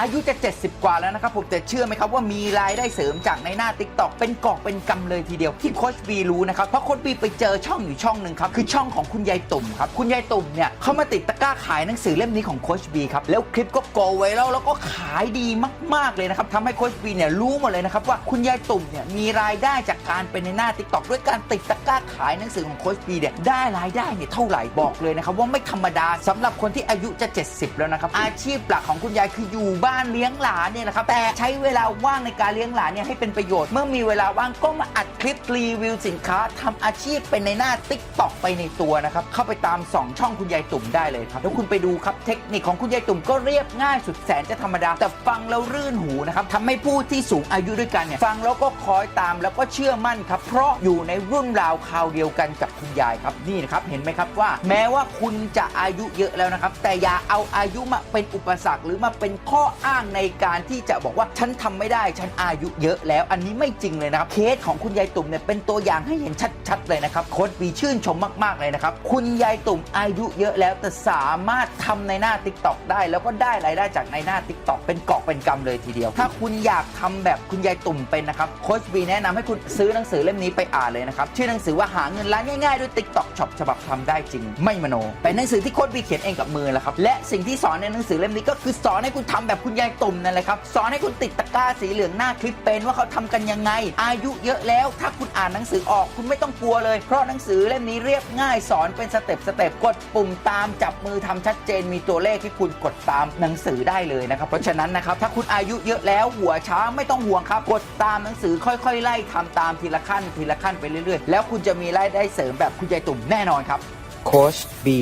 อายุจะ 70 กว่าแล้วนะครับผมแต่เชื่อไหมครับว่ามีรายได้เสริมจากในหน้า t ิ k t o k เป็นกอบเป็นกำเลยทีเดียวที่โคชบีรู้นะครับเพราะโคชบีไปเจอช่องอยู่ช่องหนึ่งครับคือช่องของคุณยายตุ่มครับคุณยายตุ่มเนี่ยเขามาติดตะกร้าขายหนังสือเล่มนี้ของโคชบีครับแล้วคลิปก็โกไวรัลแล้วก็ขายดีมาก ๆเลยนะครับทำให้โคชบีเนี่ยรู้หมดเลยนะครับว่าคุณยายตุ่มเนี่ยมีรายได้จากการเป็นในหน้า t ิ k t o k ด้วยการติดตะกร้าขายหนังสือของโคชบีเนี่ยได้รายได้เนี่ยเท่าไหร่บอกเลยนะครับว่าไม่ธรรมดาสำหรับคนที่อายุจะ 70 แล้วนะครับอาชีพหลักของคุณยายคืออยู่บ้านเลี้ยงหลานเนี่ยนะครับแต่ใช้เวลาว่างในการเลี้ยงหลานเนี่ยให้เป็นประโยชน์ เมื่อมีเวลาว่างก็มาอัดคลิปรีวิวสินค้าทำอาชีพเป็นในหน้า t ิ k t o k ไปในตัวนะครับเข้าไปตาม 2 ช่องคุณยายตุ่มได้เลยครับแล้วคุณไปดูครับเทคนิคของคุณยายตุ่มก็เรียบง่ายสุดแสนจะธรรมดา แต่ฟังแล้วรื่นหูนะครับทำให้ผู้ที่สูงอายุด้วยกันเนี่ยฟังแล้วก็คอยตามแล้วก็เชื่อมั่นครับเพราะอยู่ในรุ่นราวคราวเดียวกันกับคุณยายครับนี่นะครับเห็นไหมครับว่า แม้ว่าคุณจะอายุเยอะแล้วนะครับแต่อย่าเอาอายุมาเป็นอุปสรรคหรือมาเป็นข้ออ้างในการที่จะบอกว่าฉันทำไม่ได้ฉันอายุเยอะแล้ว อันนี้ไม่จริงเลยนะครับเคสของคุณยายตุ่มเนี่ยเป็นตัวอย่างให้เห็นชัดๆเลยนะครับโค้ดวีชื่นชมมากๆเลยนะครับคุณยายตุ่มอายุเยอะแล้วแต่สามารถทำในหน้า t ิ k t o k ได้ แล้วก็ได้รายได้จากในหน้า t ิ k t o k เป็นกอบเป็นกำเลยทีเดียว ถ้าคุณอยากทำแบบคุณยายตุ่มเป็นนะครับโค้ชวีแนะนำให้คุณซื้อหนังสือเล่มนี้ไปอ่านเลยนะครับชื่อหนังสือว่าหาเงินล้านง่ายๆด้วย t ิ k t o k ช็อปฉบับทำได้จริง ไม่มโนเป็นหนังสือที่โค้ชวีเขียนเองกับมือแหละครับและสิ่งที่สอนในหนังสือเล่มนี้ก็คือสอนให้คุณทำแบบคุณยายตุ่มนั่นแหละครับ สอนให้คุณติดตะกร้าสีเหลืองหน้าคลิปเป็นว่าเขาทำกันยังไง อายุเยอะแล้วถ้าคุณอ่านหนังสือออกคุณไม่ต้องกลัวเลย เพราะหนังสือเล่มนี้เรียบง่ายสอนเป็นสเต็ปสเต็ปกดปุ่มตามจับมือทำชัดเจนมีตัวเลขที่คุณกดตามหนังสือได้เลยนะครับ เพราะฉะนั้นนะครับถ้าคุณอายุเยอะแล้วหัวช้าไม่ต้องห่วงครับ กดตามหนังสือค่อยๆ ไล่ทำตามทีละขั้นทีละขั้นไปเรื่อยๆ แล้วคุณจะมีรายได้เสริมแบบคุณยายตุ่มแน่นอนครับโค้ชบี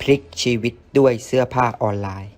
พลิกชีวิตด้วยเสื้อผ้าออนไลน์